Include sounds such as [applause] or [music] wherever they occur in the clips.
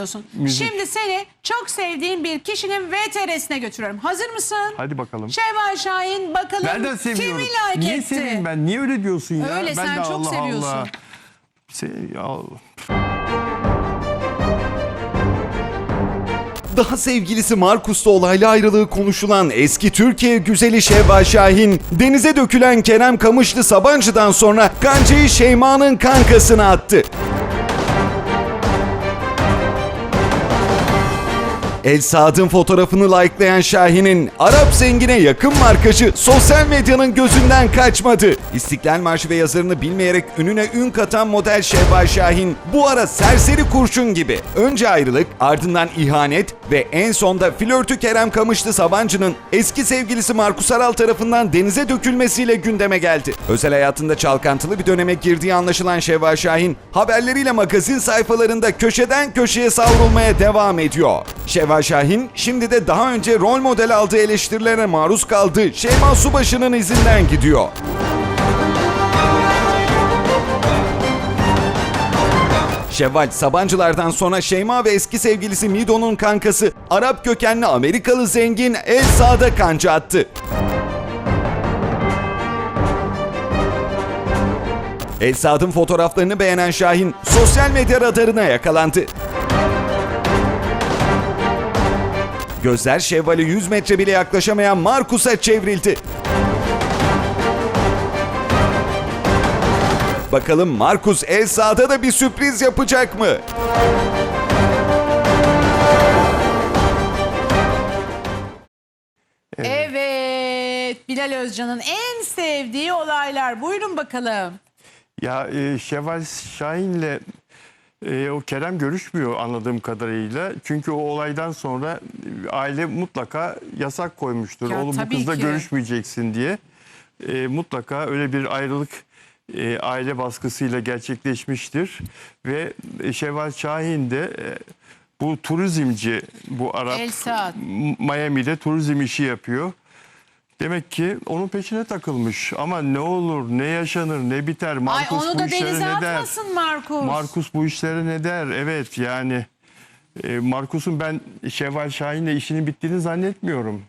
diyorsun. Müzik. Şimdi seni çok sevdiğin bir kişinin VTR'sine götürüyorum. Hazır mısın? Hadi bakalım. Şevval Şahin bakalım Nereden seviyorum? kimi like Niye etti? seveyim ben? Niye öyle diyorsun ya? Öyle, ben sen de çok Allah seviyorsun. Allah. Se- Allah. Daha sevgilisi Markus'la olaylı ayrılığı konuşulan eski Türkiye güzeli Şevval Şahin, denize dökülen Kerem Kamışlı Sabancı'dan sonra kancayı Şeyma'nın kankasına attı. El Saad'ın fotoğrafını likelayan Şahin'in Arap zengine yakın markacı sosyal medyanın gözünden kaçmadı. İstiklal Marşı ve yazarını bilmeyerek ününe ün katan model Şevval Şahin bu ara serseri kurşun gibi. Önce ayrılık, ardından ihanet ve en sonda flörtü Kerem Kamışlı Sabancı'nın eski sevgilisi Markus Aral tarafından denize dökülmesiyle gündeme geldi. Özel hayatında çalkantılı bir döneme girdiği anlaşılan Şevval Şahin haberleriyle magazin sayfalarında köşeden köşeye savrulmaya devam ediyor. Şevval Şahin şimdi de daha önce rol model aldığı eleştirilere maruz kaldı. Şeyma Subaşı'nın izinden gidiyor. Şevval Sabancılardan sonra Şeyma ve eski sevgilisi Mido'nun kankası Arap kökenli Amerikalı zengin El Saad'a kanca attı. El Saad'ın fotoğraflarını beğenen Şahin sosyal medya radarına yakalandı. Gözler Şevval'e 100 metre bile yaklaşamayan Markus'a çevrildi. Bakalım Markus El Saad'a da bir sürpriz yapacak mı? Evet. Bilal Özcan'ın en sevdiği olaylar. Buyurun bakalım. Ya e, Şevval Şahin'le e, o Kerem görüşmüyor anladığım kadarıyla. Çünkü o olaydan sonra e, aile mutlaka yasak koymuştur. Ya Oğlum bu kızla ki. görüşmeyeceksin diye. E, mutlaka öyle bir ayrılık e, aile baskısıyla gerçekleşmiştir. Ve e, Şevval Şahin de e, bu turizmci, bu Arap Miami'de turizm işi yapıyor. Demek ki onun peşine takılmış. Ama ne olur, ne yaşanır, ne biter. Ay Markus onu bu da işlere denize ne der? atmasın Markus. Markus bu işlere ne der? Evet yani e, Markus'un ben Şevval Şahin'le işinin bittiğini zannetmiyorum.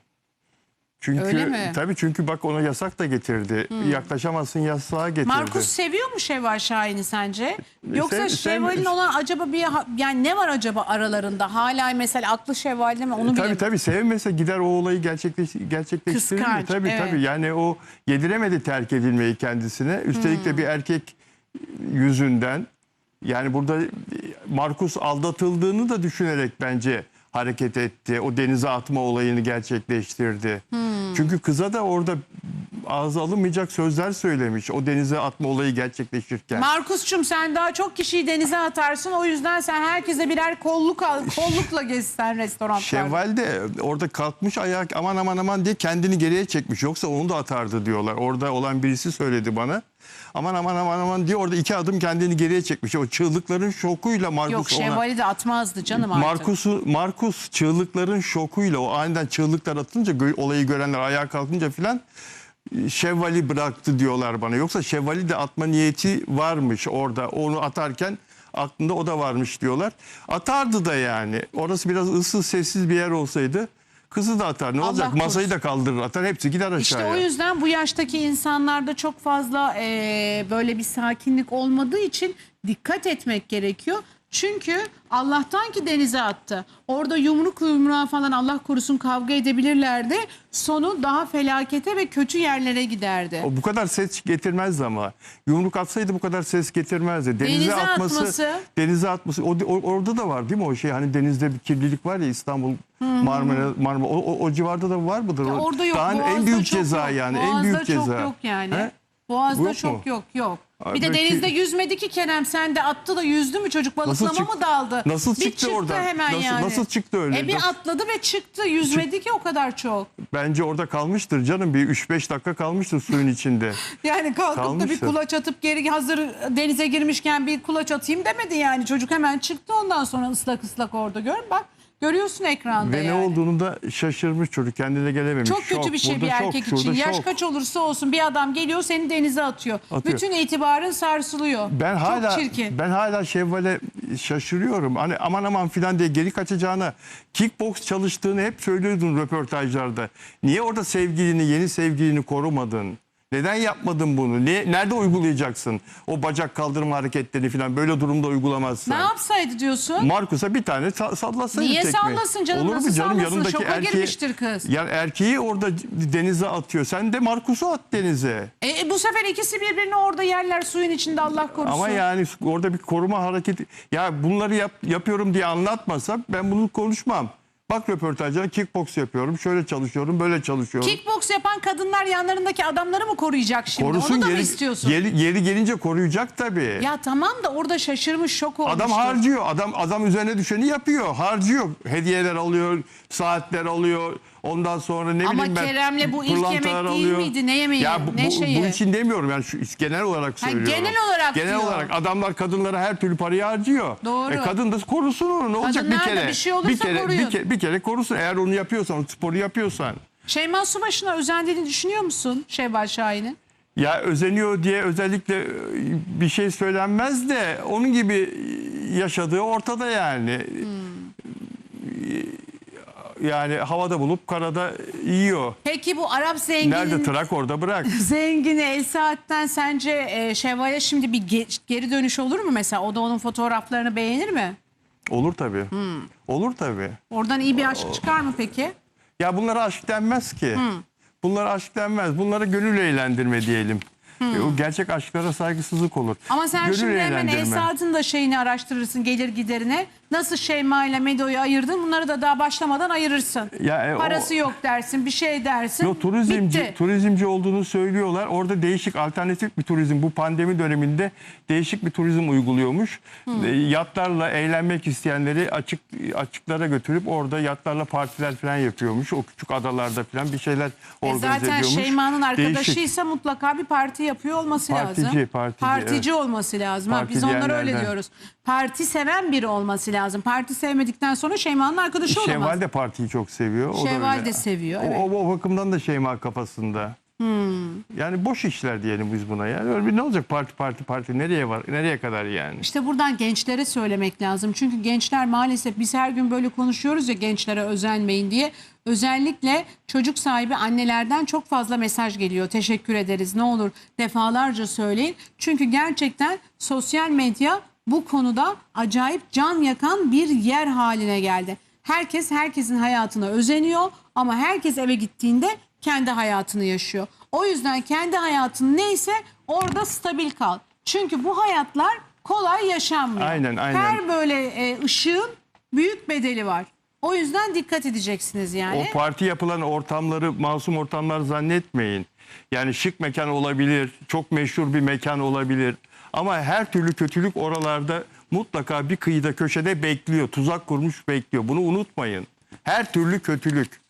Çünkü Öyle mi? Hmm. tabii çünkü bak ona yasak da getirdi. Yaklaşamazsın yasağı getirdi. Markus seviyor mu Şevval Şahin'i sence? Yoksa sev- Şevval'in sevmiş. olan acaba bir yani ne var acaba aralarında? Hala mesela aklı Şevval'de mi onu Tabii bilemiyorum. tabii sevmese gider o olayı gerçekleş, gerçekleştirir mi? Kıskanç, Tabii evet. tabii yani o yediremedi terk edilmeyi kendisine. Üstelik Hmm. de bir erkek yüzünden yani burada Markus aldatıldığını da düşünerek bence hareket etti. O denize atma olayını gerçekleştirdi. Hmm. Çünkü kıza da orada ağza alınmayacak sözler söylemiş o denize atma olayı gerçekleşirken. Markus'cum sen daha çok kişiyi denize atarsın. O yüzden sen herkese birer kolluk al, [laughs] kollukla gezsen restoranlarda. Şevval de orada kalkmış ayak aman aman aman diye kendini geriye çekmiş. Yoksa onu da atardı diyorlar. Orada olan birisi söyledi bana. Aman aman aman aman diye orada iki adım kendini geriye çekmiş. O çığlıkların şokuyla Markus Yok ona... Şevval'i de atmazdı canım artık. Markus'u Markus çığlıkların şokuyla o aniden çığlıklar atınca olayı görenler ayağa kalkınca filan e, Şevval'i bıraktı diyorlar bana. Yoksa Şevval'i de atma niyeti varmış orada. Onu atarken aklında o da varmış diyorlar. Atardı da yani. Orası biraz ıssız sessiz bir yer olsaydı kızı da atar. Ne Allah olacak? korusun. Masayı da kaldırır atar. Hepsi gider İşte aşağıya. o yüzden bu yaştaki insanlarda çok fazla eee, böyle bir sakinlik olmadığı için dikkat etmek gerekiyor. Çünkü Allah'tan ki denize attı. Orada yumruk yumruğa falan Allah korusun kavga edebilirlerdi. Sonu daha felakete ve kötü yerlere giderdi. O bu kadar ses getirmezdi ama. Yumruk atsaydı bu kadar ses getirmezdi. Denize, Denize atması, atması. denize atması. O, o- orada da var değil mi o şey? Hani denizde bir kirlilik var ya İstanbul, Marmara, Marmara. O, o, o civarda da var mıdır? Ya orada yok. Daha en büyük ceza yok. yani. Boğaz'da en büyük ceza. çok yok yani. He? Boğaz'da Yok çok mu? yok yok. Abi Bir de denizde yüzmedi ki Kerem sen de attı da yüzdü mü çocuk balıklama çık- mı daldı? nasıl Bir çıktı çıktı oradan? hemen Nasıl- yani. nasıl çıktı öyle? E bir Nasıl- atladı ve çıktı yüzmedi ki o kadar çok. Bence orada kalmıştır canım. Bir 3-5 dakika kalmıştır suyun içinde. [laughs] Yani kalkıp da bir Kalmıştır. kulaç atıp geri hazır denize girmişken bir kulaç atayım demedi yani. Çocuk hemen çıktı ondan sonra ıslak ıslak orada gör bak. Görüyorsun ekranda Ve ne yani. olduğunu da şaşırmış çocuk. Kendine gelememiş. Çok kötü Şok, bir şey bir şok, erkek şurada için. Yaş şok. kaç olursa olsun bir adam geliyor seni denize atıyor. Atıyor. Bütün itibarı itibarın sarsılıyor. Ben hala Çok çirkin. ben hala Şevval'e şaşırıyorum. Hani aman aman filan diye geri kaçacağına kickbox çalıştığını hep söylüyordun röportajlarda. Niye orada sevgilini, yeni sevgilini korumadın? Neden yapmadın bunu? Ne, nerede uygulayacaksın? O bacak kaldırma hareketlerini filan böyle durumda uygulamazsın. Ne yapsaydı diyorsun? Markus'a bir tane sa- sallasaydı Niye tekme. sallasın canım? Olur mu Nasıl canım? sallasın? Yanındaki Şoka erkeği, girmiştir kız. Yani erkeği orada denize atıyor. Sen de Markus'u at denize. E, bu sefer ikisi birbirini orada yerler suyun içinde Allah korusun. Ama yani orada bir koruma hareketi ya bunları yap, yapıyorum diye anlatmasa ben bunu konuşmam. Bak röportajlara kickbox yapıyorum, şöyle çalışıyorum, böyle çalışıyorum. Kickbox yapan kadınlar yanlarındaki adamları mı koruyacak şimdi? Korusun Onu da mı yeri, istiyorsun? yeri, yeri gelince koruyacak tabii. Ya tamam da orada şaşırmış şok olmuştur. Adam harcıyor. Adam adam üzerine düşeni yapıyor. Harcıyor. Hediyeler alıyor, saatler alıyor. Ondan sonra ne Ama bileyim ben. Kerem'le bu ilk pırlantalar yemek değil miydi? Ne yemeği? Ya bu, Ne bu, şeyi? bu için demiyorum yani şu genel olarak söylüyorum. genel olarak Genel diyor. olarak adamlar kadınlara her türlü parayı harcıyor. Doğru. E kadın da korusun onu. Ne olacak bir Kadınlar da kere? bir şey olursa kere, koruyun. bir kere bir kere korusun. Eğer onu yapıyorsan, sporu yapıyorsan. Şeyma Subaşı'na özendiğini düşünüyor musun Şevval Şahin'in? Ya özeniyor diye özellikle e, bir şey söylenmez de onun gibi yaşadığı ortada yani. Yani havada bulup karada yiyor. Peki bu Arap zenginin... Nerede trak orada bırak. [laughs] Zengini El Saad'den sence e, Şevval'e şimdi bir ge- geri dönüş olur mu mesela? O da onun fotoğraflarını beğenir mi? Olur tabii. Hmm. Olur tabii. Oradan iyi bir aşk çıkar mı peki? Ya bunlara aşk denmez ki. Bunlara aşk denmez. Bunlara gönül eğlendirme diyelim. E, O gerçek aşklara saygısızlık olur. Ama sen şimdi hemen El. Saad'ın da şeyini araştırırsın gelir giderine. Nasıl Şeyma ile Medo'yu ayırdın bunları da daha başlamadan ayırırsın. Ya, e, o- Parası yok dersin bir şey dersin. Yo, turizmci, Bitti. turizmci olduğunu söylüyorlar. Orada değişik alternatif bir turizm. Bu pandemi döneminde değişik bir turizm uyguluyormuş. E, Yatlarla eğlenmek isteyenleri açık açıklara götürüp orada yatlarla partiler falan yapıyormuş. O küçük adalarda falan bir şeyler E organize zaten ediyormuş. Şeyma'nın Değişik. arkadaşıysa mutlaka bir parti yapıyor olması Partici, lazım. partici, olması lazım. Ha, biz Parti onlara öyle diyoruz. Parti seven biri olması lazım. Parti sevmedikten sonra Şeyma'nın arkadaşı olamaz. Şevval de partiyi çok seviyor. O da Şevval öyle. de seviyor, O- evet. O, o bakımdan da Şeyma kafasında. Yani boş işler diyelim biz buna. Yani öyle bir ne olacak parti parti parti nereye var nereye kadar yani? İşte buradan gençlere söylemek lazım. Çünkü gençler maalesef biz her gün böyle konuşuyoruz ya gençlere özenmeyin diye. Özellikle çocuk sahibi annelerden çok fazla mesaj geliyor. Teşekkür ederiz ne olur defalarca söyleyin. Çünkü gerçekten sosyal medya bu konuda acayip can yakan bir yer haline geldi. Herkes herkesin hayatına özeniyor ama herkes eve gittiğinde kendi hayatını yaşıyor. O yüzden kendi hayatın neyse orada stabil kal. Çünkü bu hayatlar kolay yaşanmıyor. Aynen, aynen. Her böyle e, ışığın büyük bedeli var. O yüzden dikkat edeceksiniz yani. O parti yapılan ortamları masum ortamlar zannetmeyin. Yani şık mekan olabilir, çok meşhur bir mekan olabilir. Ama her türlü kötülük oralarda mutlaka bir kıyıda köşede bekliyor. Tuzak kurmuş bekliyor. Bunu unutmayın. Her türlü kötülük.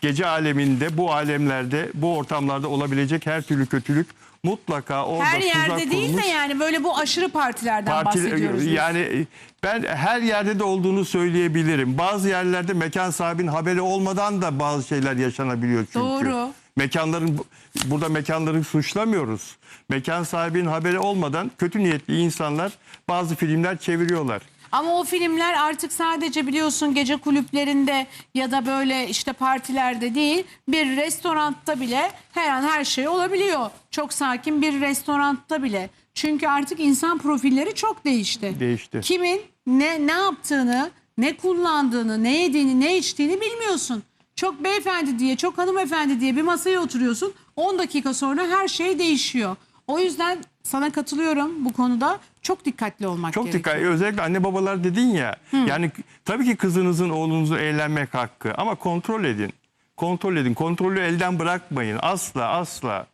Gece aleminde, bu alemlerde, bu ortamlarda olabilecek her türlü kötülük mutlaka orada her tuzak yerde değil kurmuş. de yani böyle bu aşırı partilerden Parti- bahsediyoruz. biz. yani ben her yerde de olduğunu söyleyebilirim. Bazı yerlerde mekan sahibinin haberi olmadan da bazı şeyler yaşanabiliyor çünkü. Doğru. Mekanların burada mekanları suçlamıyoruz. Mekan sahibinin haberi olmadan kötü niyetli insanlar bazı filmler çeviriyorlar. Ama o filmler artık sadece biliyorsun gece kulüplerinde ya da böyle işte partilerde değil bir restoranda bile her an her şey olabiliyor. Çok sakin bir restoranda bile. Çünkü artık insan profilleri çok değişti. Değişti. Kimin ne ne yaptığını, ne kullandığını, ne yediğini, ne içtiğini bilmiyorsun. Çok beyefendi diye, çok hanımefendi diye bir masaya oturuyorsun. 10 dakika sonra her şey değişiyor. O yüzden sana katılıyorum bu konuda. Çok dikkatli olmak Çok gerekiyor. dikkat. Özellikle anne babalar dedin ya. Yani tabii ki kızınızın oğlunuzun eğlenmek hakkı ama kontrol edin. Kontrol edin. Kontrolü elden bırakmayın. Asla asla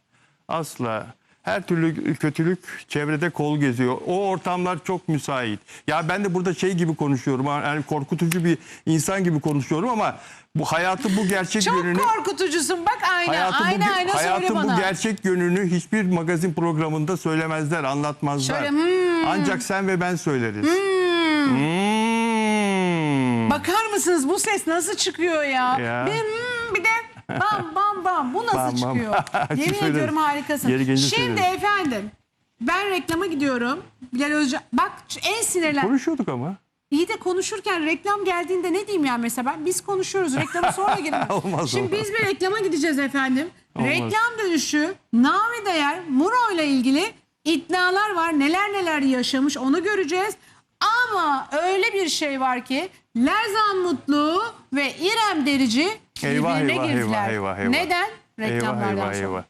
asla. Her türlü kötülük çevrede kol geziyor. O ortamlar çok müsait. Ya ben de burada şey gibi konuşuyorum. Yani korkutucu bir insan gibi konuşuyorum ama bu hayatı bu gerçek Çok yönünü korkutucusun. Bak ayna, hayatı ayna, bu, ayna hayatı söyle bana. bu gerçek yönünü hiçbir magazin programında söylemezler, anlatmazlar. Şöyle, hmm. Ancak sen ve ben söyleriz. Hmm. Bakar mısınız bu ses nasıl çıkıyor ya? Ya. Bir, hmm, bir de bam bam bam. Bu nasıl Bam bam. çıkıyor? [laughs] Yemin Söyleriz. ediyorum harikasın. Geri gelince Şimdi söyleriz. efendim Ben reklama gidiyorum. Bilal Özcan bak en sinirlen. Konuşuyorduk ama. İyi de konuşurken reklam geldiğinde ne diyeyim yani mesela ben biz konuşuyoruz reklamı sonra [laughs] girelim. Olmaz, Şimdi olmaz. biz bir reklama gideceğiz efendim. Olmaz. Reklam dönüşü Nami Değer Muro ile ilgili iddialar var. Neler neler yaşamış onu göreceğiz. Ama öyle bir şey var ki Lerzan Mutlu ve İrem Derici birbirine eyvah, girdiler. eyvah, eyvah, eyvah. Neden? Eyvah Reklamlardan eyvah sonra. eyvah.